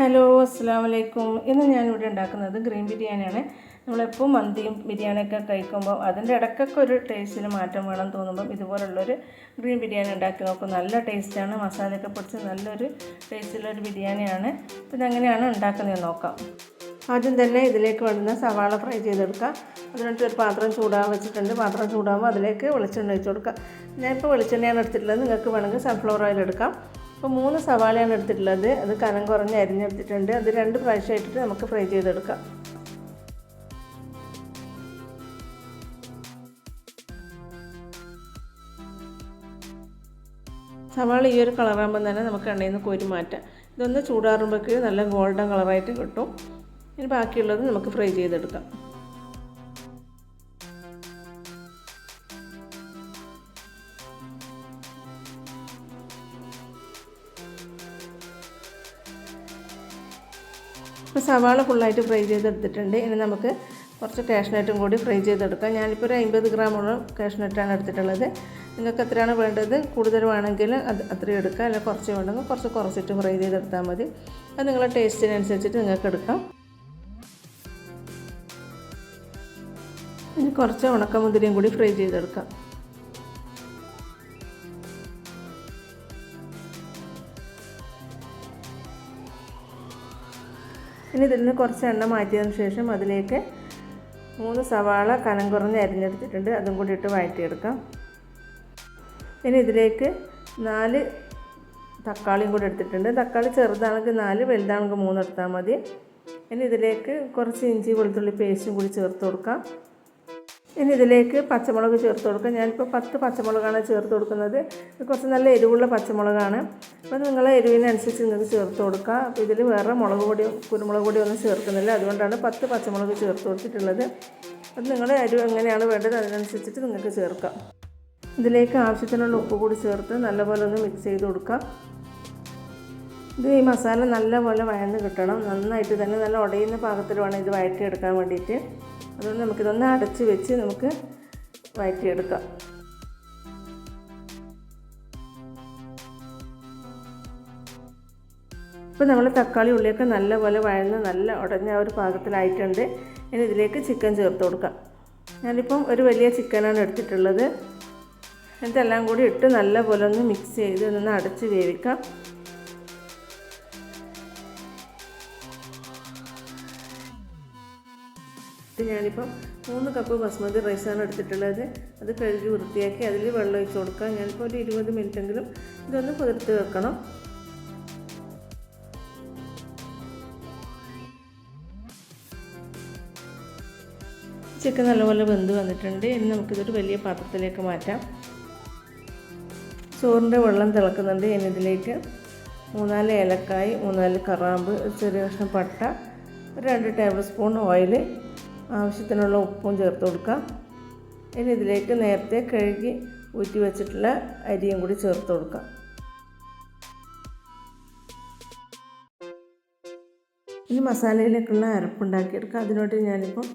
Hello അസ്സാം വലൈക്കും ഇന്ന് ഞാനിവിടെ ഉണ്ടാക്കുന്നത് ഗ്രീൻ ബിരിയാണിയാണ്. നമ്മളെപ്പോൾ മന്തിയും ബിരിയാണിയൊക്കെ കഴിക്കുമ്പോൾ അതിന്റെ ഇടയ്ക്കൊക്കെ ഒരു ടേസ്റ്റിൽ മാറ്റം വേണം തോന്നുമ്പം ഇതുപോലുള്ളൊരു ഗ്രീൻ ബിരിയാണി ഉണ്ടാക്കി നോക്കും. നല്ല ടേസ്റ്റാണ് മസാലയൊക്കെ പൊടിച്ച് നല്ലൊരു ടേസ്റ്റിലൊരു ബിരിയാണിയാണ്. പിന്നെ അങ്ങനെയാണ് ഉണ്ടാക്കുന്നത് നോക്കാം. ആദ്യം തന്നെ ഇതിലേക്ക് വേണ്ടുന്ന സവാള ഫ്രൈ ചെയ്തെടുക്കുക. അതിനായിട്ട് ഒരു പാത്രം ചൂടാൻ വെച്ചിട്ടുണ്ട്. പാത്രം ചൂടാകുമ്പോൾ അതിലേക്ക് വെളിച്ചെണ്ണ ഒഴിച്ച് കൊടുക്കുക. ഞാനിപ്പോൾ വെളിച്ചെണ്ണയാണ് എടുത്തിട്ടുള്ളത്. നിങ്ങൾക്ക് വേണമെങ്കിൽ സൺഫ്ലവർ ഓയിൽ എടുക്കാം. ഇപ്പോൾ മൂന്ന് സവാളയാണ് എടുത്തിട്ടുള്ളത്. അത് കനം കുറഞ്ഞ് അരിഞ്ഞെടുത്തിട്ടുണ്ട്. അത് രണ്ട് പ്രാവശ്യം ഇട്ടിട്ട് നമുക്ക് ഫ്രൈ ചെയ്തെടുക്കാം. സവാള ഈ ഒരു കളറാകുമ്പോൾ തന്നെ നമുക്ക് എണ്ണയിൽ നിന്ന് കോരി മാറ്റാം. ഇതൊന്ന് ചൂടാറുമ്പോഴേക്ക് നല്ല ഗോൾഡൻ കളറായിട്ട് കിട്ടും. ഇനി ബാക്കിയുള്ളത് നമുക്ക് ഫ്രൈ ചെയ്തെടുക്കാം. ഇപ്പോൾ സവാള ഫുള്ളായിട്ട് ഫ്രൈ ചെയ്തെടുത്തിട്ടുണ്ട്. ഇനി നമുക്ക് കുറച്ച് കാഷ്നട്ടും കൂടി ഫ്രൈ ചെയ്തെടുക്കാം. ഞാനിപ്പോൾ ഒരു അമ്പത് ഗ്രാമോളം കാഷ്നട്ടാണ് എടുത്തിട്ടുള്ളത്. നിങ്ങൾക്ക് എത്രയാണ് വേണ്ടത്? കൂടുതൽ വേണമെങ്കിൽ അത് അത്രയും എടുക്കാം. അല്ലെങ്കിൽ കുറച്ച് വേണമെങ്കിൽ കുറച്ച് കുറച്ചിട്ട് ഫ്രൈ ചെയ്തെടുത്താൽ മതി. അത് നിങ്ങളുടെ ടേസ്റ്റിനനുസരിച്ചിട്ട് നിങ്ങൾക്ക് എടുക്കാം. ഇനി കുറച്ച് ഉണക്കമുന്തിരിയും കൂടി ഫ്രൈ ചെയ്തെടുക്കാം. ഇനി ഇതിൽ നിന്ന് കുറച്ച് എണ്ണ മാറ്റിയതിന് ശേഷം അതിലേക്ക് മൂന്ന് സവാള കനം കുറഞ്ഞ് അരിഞ്ഞെടുത്തിട്ടുണ്ട്. അതും കൂടി ഇട്ട് വഴറ്റിയെടുക്കാം. ഇനി ഇതിലേക്ക് നാല് തക്കാളിയും കൂടി എടുത്തിട്ടുണ്ട്. തക്കാളി ചെറുതാണെങ്കിൽ നാല് വലുതാണെങ്കിൽ മൂന്ന് എടുത്താൽ മതി. ഇനി ഇതിലേക്ക് കുറച്ച് ഇഞ്ചി വെളുത്തുള്ളി പേസ്റ്റും കൂടി ചേർത്ത് കൊടുക്കാം. ഇനി ഇതിലേക്ക് പച്ചമുളക് ചേർത്ത് കൊടുക്കാം. ഞാനിപ്പോൾ പത്ത് പച്ചമുളകാണ് ചേർത്ത് കൊടുക്കുന്നത്. കുറച്ച് നല്ല എരിവുള്ള പച്ചമുളകാണ്. അപ്പോൾ നിങ്ങൾ എരിവിനനുസരിച്ച് നിങ്ങൾക്ക് ചേർത്ത് കൊടുക്കുക അപ്പോൾ ഇതിൽ വേറെ മുളക് പൊടി കുരുമുളക് പൊടി ഒന്നും ചേർക്കുന്നില്ല. അതുകൊണ്ടാണ് പത്ത് പച്ചമുളക് ചേർത്ത് കൊടുത്തിട്ടുള്ളത്. അത് നിങ്ങൾ എരിവ് എങ്ങനെയാണ് വേണ്ടത് അതിനനുസരിച്ചിട്ട് നിങ്ങൾക്ക് ചേർക്കാം. ഇതിലേക്ക് ആവശ്യത്തിനുള്ള ഉപ്പ് കൂടി ചേർത്ത് നല്ലപോലെ ഒന്ന് മിക്സ് ചെയ്ത് കൊടുക്കാം. ഇത് ഈ മസാല നല്ലപോലെ വഴന്ന് കിട്ടണം. നന്നായിട്ട് തന്നെ നല്ല ഉടയുന്ന പാകത്തിൽ വേണം ഇത് വഴറ്റിയെടുക്കാൻ വേണ്ടിയിട്ട്. അതുകൊണ്ട് നമുക്കിതൊന്ന് അടച്ച് വെച്ച് നമുക്ക് വഴറ്റിയെടുക്കാം. ഇപ്പോൾ നമ്മൾ തക്കാളി ഉള്ളിയൊക്കെ നല്ലപോലെ വഴന്ന് നല്ല ഉടഞ്ഞ ഒരു പാകത്തിലായിട്ടുണ്ട്. ഇനി ഇതിലേക്ക് ചിക്കൻ ചേർത്ത് കൊടുക്കാം. ഞാനിപ്പം ഒരു വലിയ ചിക്കനാണ് എടുത്തിട്ടുള്ളത്. എന്നിട്ടെല്ലാം കൂടി ഇട്ട് നല്ലപോലെ ഒന്ന് മിക്സ് ചെയ്ത് ഒന്ന് അടച്ച് വേവിക്കാം. ഞാനിപ്പം മൂന്ന് കപ്പ് ബസ്മതി റൈസാണ് എടുത്തിട്ടുള്ളത്. അത് കഴുകി വൃത്തിയാക്കി അതിൽ വെള്ളം ഒഴിച്ച് കൊടുക്കാം. ഞാനിപ്പോൾ ഒരു ഇരുപത് മിനിറ്റെങ്കിലും ഇതൊന്ന് കുതിർത്ത് വെക്കണം. ചിക്കൻ നല്ലപോലെ വെന്ത് വന്നിട്ടുണ്ട്. ഇനി നമുക്കിതൊരു വലിയ പാത്രത്തിലേക്ക് മാറ്റാം. ചോറിന്റെ വെള്ളം തിളക്കുന്നുണ്ട്. ഇനി ഇതിലേക്ക് മൂന്നാൽ ഏലക്കായ് മൂന്നാൽ കറാമ്പ് ചെറിയ കഷ്ണം പട്ട രണ്ട് ടേബിൾ സ്പൂൺ ഓയിൽ ആവശ്യത്തിനുള്ള ഉപ്പും ചേർത്ത് കൊടുക്കാം. ഇനി ഇതിലേക്ക് നേരത്തെ കഴുകി ഊറ്റി വെച്ചിട്ടുള്ള അരിയും കൂടി ചേർത്ത് കൊടുക്കാം. ഇനി മസാലയിലേക്കുള്ള അരപ്പുണ്ടാക്കിയെടുക്കാം. അതിനോട്ട് ഞാനിപ്പം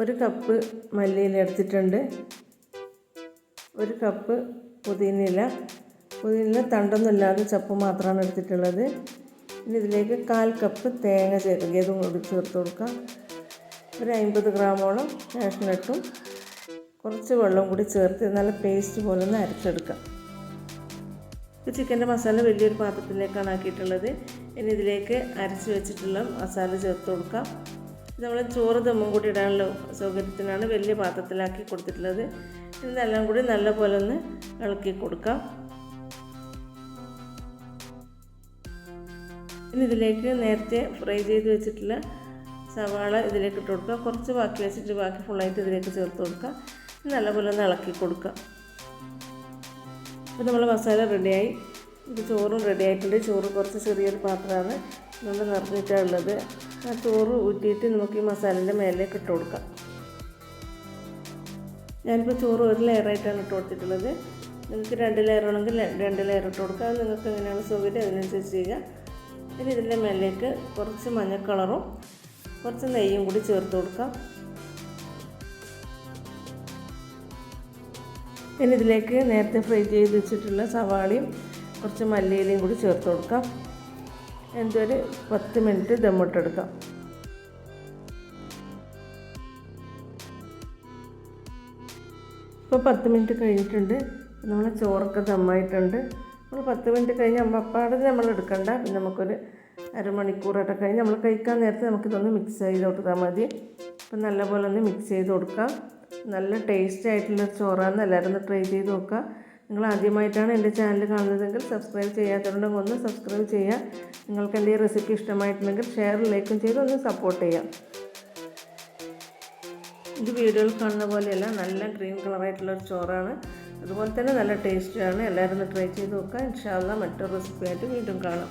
ഒരു കപ്പ് മല്ലിയില എടുത്തിട്ടുണ്ട്. ഒരു കപ്പ് പുതിനയില. പുതിനയില തണ്ടൊന്നുമില്ലാതെ ചപ്പ് മാത്രമാണ് എടുത്തിട്ടുള്ളത്. ഇനി ഇതിലേക്ക് കാൽ കപ്പ് തേങ്ങ ചെറുകിയതും കൂടി ചേർത്ത് കൊടുക്കാം. ഒരു അൻപത് ഗ്രാമോളം കാഷ്നട്ടും കുറച്ച് വെള്ളം കൂടി ചേർത്ത് നല്ല പേസ്റ്റ് പോലെ ഒന്ന് അരച്ചെടുക്കാം. ഇപ്പോൾ ചിക്കന്റെ മസാല വലിയൊരു പാത്രത്തിലേക്കാണ് ആക്കിയിട്ടുള്ളത്. ഇനി ഇതിലേക്ക് അരച്ച് വെച്ചിട്ടുള്ള മസാല ചേർത്ത് കൊടുക്കാം. നമ്മൾ ചോറ് ദമ്മും കൂടി ഇടാനുള്ള സൗകര്യത്തിനാണ് വലിയ പാത്രത്തിലാക്കി കൊടുത്തിട്ടുള്ളത്. ഇതെല്ലാം കൂടി നല്ലപോലെ ഒന്ന് ഇളക്കി കൊടുക്കാം. ഇനി ഇതിലേക്ക് നേരത്തെ ഫ്രൈ ചെയ്ത് വെച്ചിട്ടുള്ള സവാള ഇതിലേക്ക് ഇട്ട് കൊടുക്കുക. കുറച്ച് ബാക്കി വെച്ചിട്ട് ബാക്കി ഫുള്ളായിട്ട് ഇതിലേക്ക് ചേർത്ത് കൊടുക്കുക. നല്ലപോലെ ഒന്ന് ഇളക്കി കൊടുക്കുക. അപ്പോൾ നമ്മൾ മസാല റെഡിയായി ഇത് ചോറും റെഡി ആയിട്ടുണ്ട്. ചോറ് കുറച്ച് ചെറിയൊരു പാത്രമാണ്. നമ്മൾ നിറഞ്ഞിട്ടുള്ളത് ആ ചോറ് ഊറ്റിയിട്ട് നമുക്ക് ഈ മസാലേന്റെ മേലേക്ക് ഇട്ട് കൊടുക്കാം. ഞാനിപ്പോൾ ചോറ് ഒരു ലെയറായിട്ടാണ് ഇട്ട് കൊടുത്തിട്ടുള്ളത്. നിങ്ങൾക്ക് രണ്ട് ലെയർ ആണെങ്കിൽ രണ്ട് ലെയർ ഇട്ട് കൊടുക്കുക. അത് നിങ്ങൾക്ക് എങ്ങനെയാണ് സൗകര്യം അതിനനുസരിച്ച് ചെയ്യുക. ഇനി ഇതിന്റെ മേലേക്ക് കുറച്ച് മഞ്ഞ കളറും കുറച്ച് നെയ്യും കൂടി ചേർത്ത് കൊടുക്കാം. ഇനി ഇതിലേക്ക് നേരത്തെ ഫ്രൈ ചെയ്ത് വെച്ചിട്ടുള്ള സവാളയും കുറച്ച് മല്ലിയിലയും കൂടി ചേർത്ത് കൊടുക്കാം. എന്തൊരു പത്ത് മിനിറ്റ് ദമ്മിട്ടെടുക്കാം ഇപ്പോൾ പത്ത് മിനിറ്റ് കഴിഞ്ഞിട്ടുണ്ട്. നമ്മളെ ചോറൊക്കെ ദമ്മായിട്ടുണ്ട്. നമ്മൾ പത്ത് മിനിറ്റ് കഴിഞ്ഞ് നമ്മൾ അപ്പാടെ നമ്മൾ എടുക്കണ്ട. പിന്നെ നമുക്കൊരു അരമണിക്കൂറൊക്കെ കഴിഞ്ഞ് നമ്മൾ കഴിക്കാൻ നേരത്തെ നമുക്കിതൊന്ന് മിക്സ് ചെയ്ത് കൊടുത്താൽ മതി. അപ്പം നല്ലപോലെ ഒന്ന് മിക്സ് ചെയ്ത് കൊടുക്കാം. നല്ല ടേസ്റ്റ് ആയിട്ടുള്ള ചോറാന്ന് എല്ലാവരും ഒന്ന് ട്രൈ ചെയ്ത് നോക്കുക. നിങ്ങൾ ആദ്യമായിട്ടാണ് എന്റെ ചാനൽ കാണുന്നതെങ്കിൽ സബ്സ്ക്രൈബ് ചെയ്യാത്തതുണ്ടെങ്കിൽ ഒന്ന് സബ്സ്ക്രൈബ് ചെയ്യുക. നിങ്ങൾക്ക് എന്റെ ഈ റെസിപ്പി ഇഷ്ടമായിട്ടുണ്ടെങ്കിൽ ഷെയർ ലൈക്കും ചെയ്ത് ഒന്ന് സപ്പോർട്ട് ചെയ്യാം ഇത് വീഡിയോയിൽ കാണുന്ന പോലെയല്ല നല്ല ഗ്രീൻ കളറായിട്ടുള്ള ഒരു ചോറാണ്. അതുപോലെ തന്നെ നല്ല ടേസ്റ്റാണ് എല്ലാവരും ഒന്ന് ട്രൈ ചെയ്ത് നോക്കുക. ഇൻഷാല്ല മറ്റൊരു റെസിപ്പിയായിട്ട് വീണ്ടും കാണാം.